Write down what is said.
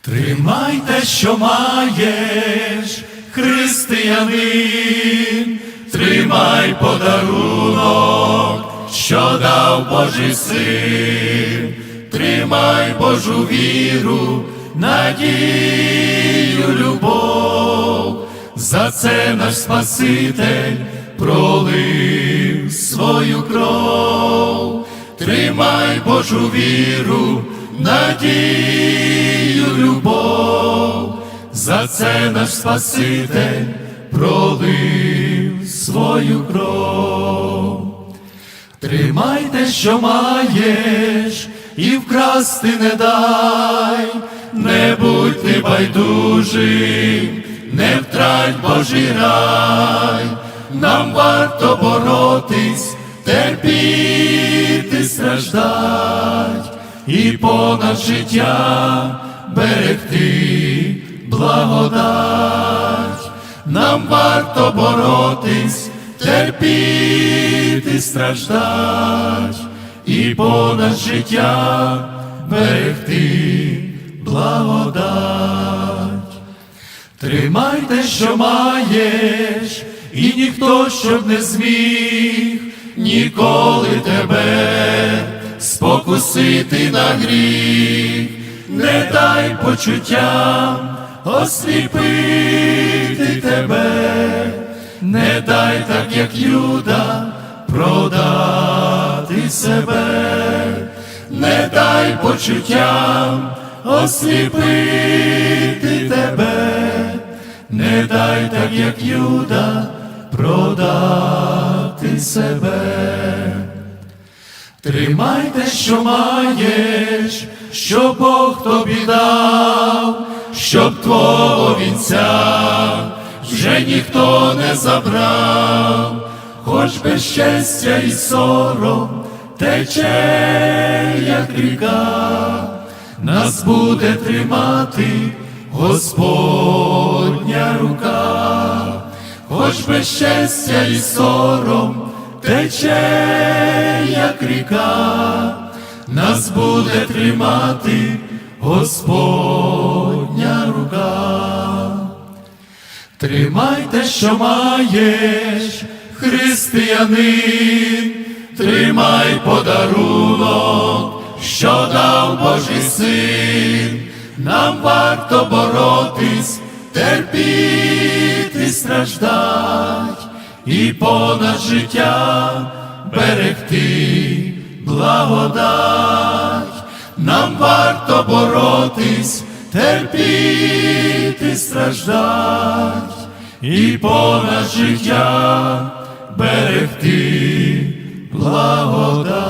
Тримай те, що маєш, християнин, тримай подарунок, що дав Божий син, тримай Божу віру, надію, любов, за це наш Спаситель пролив свою кров, тримай Божу віру, надію, за це наш Спаситель пролив свою кров. Тримай те, що маєш, і вкрасти не дай, не будь ти байдужим, не втрать Божий рай, нам варто боротись, терпіти, страждать, і понад життя берегти благодать, нам варто боротись, терпіти, страждать, і понад життя берегти благодать. Тримай що маєш, і ніхто щоб не зміг ніколи тебе спокусити на гріх, не дай почуттям осліпити тебе, не дай так, як Юда, продати себе, не дай почуттям осліпити тебе, не дай так, як Юда, продати себе. Тримай те, що маєш, що Бог тобі дав, щоб твого вінця вже ніхто не забрав, хоч без щастя і сором тече, як ріка, нас буде тримати Господня рука, хоч без щастя і сором тече, як ріка, нас буде тримати Господня. Тримай те, що маєш, християнин, тримай подарунок, що дав Божий син, нам варто боротись, терпіти, страждать, і понад життя берегти благодать, нам варто боротись, терпіти, страждать, і понад життя берегти благодать.